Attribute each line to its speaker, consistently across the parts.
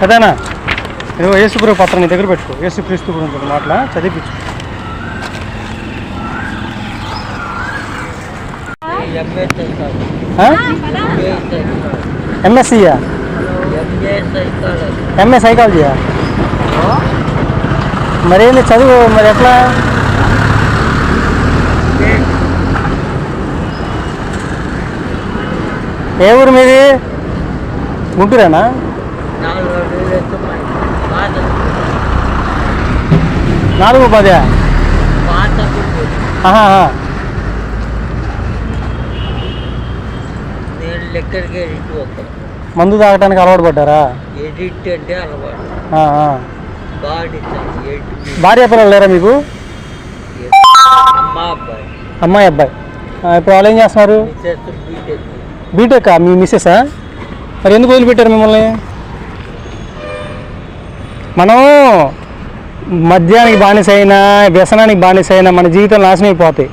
Speaker 1: కదానా ఇదిగో యేసుప్రభు పత్రం నీ దగ్గర పెట్టుకో. యేసు క్రీస్తు గురించి ఒక మాటల చదివించు. ఎంఎస్సీయా
Speaker 2: ఎంఏ
Speaker 1: ఎంఏ సైకాలజీయా మరేంది చదువు? మరి ఎట్లా? ఏ ఊరు మీది? గుంటూరేనా?
Speaker 2: నాలుగు
Speaker 1: పదే మందు తాగడానికి అలవాటు పడ్డారా? భార్య పిల్లలు లేరా మీకు? అమ్మాయి అబ్బాయి. ఇప్పుడు వాళ్ళు ఏం చేస్తున్నారు? B Tech. మీ మిస్సెసా? మరి ఎందుకు వదిలిపెట్టారు మిమ్మల్ని? మనం మద్యానికి బానిస అయినా వ్యసనానికి బానిస అయినా మన జీవితం నాశనం అయిపోతాయి.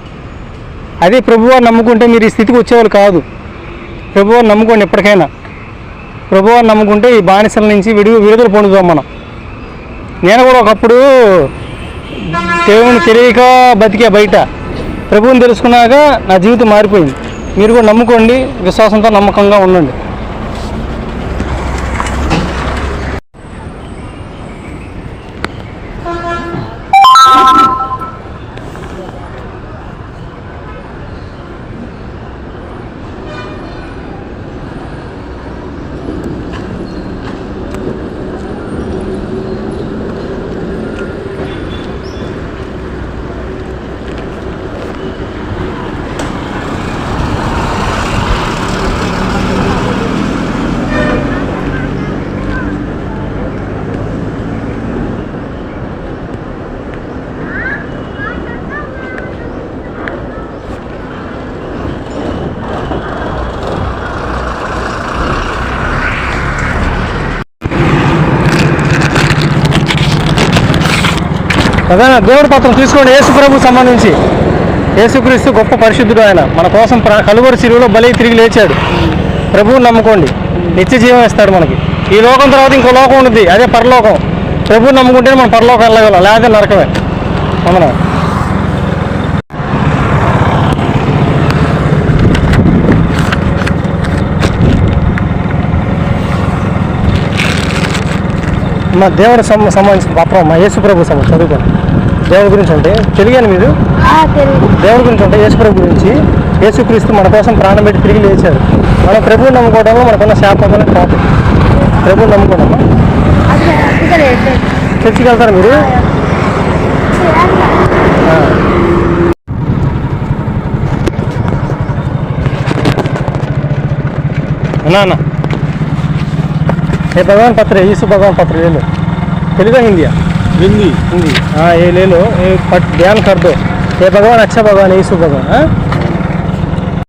Speaker 1: అదే ప్రభువారు నమ్ముకుంటే మీరు ఈ స్థితికి వచ్చేవాళ్ళు కాదు. ప్రభువారు నమ్ముకోండి ఎప్పటికైనా. ప్రభువారు నమ్ముకుంటే ఈ బానిసల నుంచి విడి విడుదల పొందుతాం మనం. నేను కూడా ఒకప్పుడు దేవుని తెలియక బతికే బయట ప్రభువుని తెలుసుకున్నాక నా జీవితం మారిపోయింది. మీరు కూడా నమ్ముకోండి విశ్వాసంతో నమ్మకంగా ఉండండి. కదా దేవుడి పత్రం తీసుకోండి. యేసు సంబంధించి. యేసుక్రీస్తు గొప్ప పరిశుద్ధుడు ఆయన. మన కోసం కలువరి సిలువలో బలి తిరిగి లేచాడు. ప్రభువుని నమ్ముకోండి. నిత్య జీవం ఇస్తాడు మనకి. ఈ లోకం తర్వాత ఇంకో లోకం ఉంటుంది. అదే పరలోకం. ప్రభువుని నమ్ముకుంటే మనం పరలోకం వెళ్ళగలం. లేకపోతే నరకమే. అవునా మా దేవుడి సంబంధించిన పత్రం మా యేసు ప్రభు సంబంధించి చదువుకోండి దేవుడి గురించి అంటే తెలియని మీరు? దేవుడి గురించి అంటే యేసుప్రభు గురించి. యేసుక్రీస్తు మన కోసం ప్రాణం పెట్టి తిరిగి లేచాడు. మనం ప్రభువుని నమ్ముకోవడంలో మనకున్న శాపం పోతుంది ప్రభువుని నమ్ముకోవడమా? చర్చికి వెళ్తారా మీరు. అన్నా అన్న. ये भगवान पत्र है यीशु भगवान पत्र ले लो तेलुगु हिंदी है
Speaker 2: हिंदी
Speaker 1: हिंदी हाँ ये ले लो ये पट ध्यान कर दो ये भगवान अच्छा भगवान है यीशु भगवान हाँ